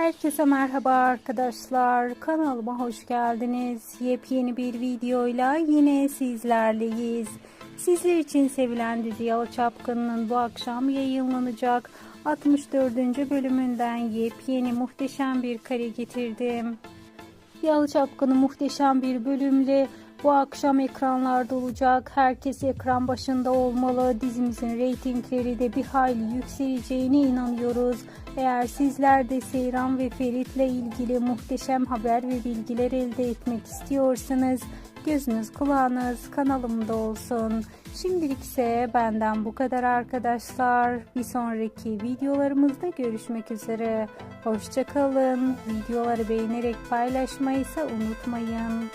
Herkese merhaba arkadaşlar. Kanalıma hoş geldiniz. Yepyeni bir videoyla yine sizlerleyiz. Sizler için sevilen dizi Yalı Çapkın'ın bu akşam yayınlanacak 64. bölümünden yepyeni muhteşem bir kare getirdim. Yalı Çapkın'ı muhteşem bir bölümle bu akşam ekranlarda olacak. Herkes ekran başında olmalı. Dizimizin reytingleri de bir hayli yükseleceğine inanıyoruz. Eğer sizler de Seyran ve Ferit'le ilgili muhteşem haber ve bilgiler elde etmek istiyorsanız gözünüz kulağınız kanalımda olsun. Şimdilik ise benden bu kadar arkadaşlar. Bir sonraki videolarımızda görüşmek üzere. Hoşçakalın. Videoları beğenerek paylaşmayı ise unutmayın.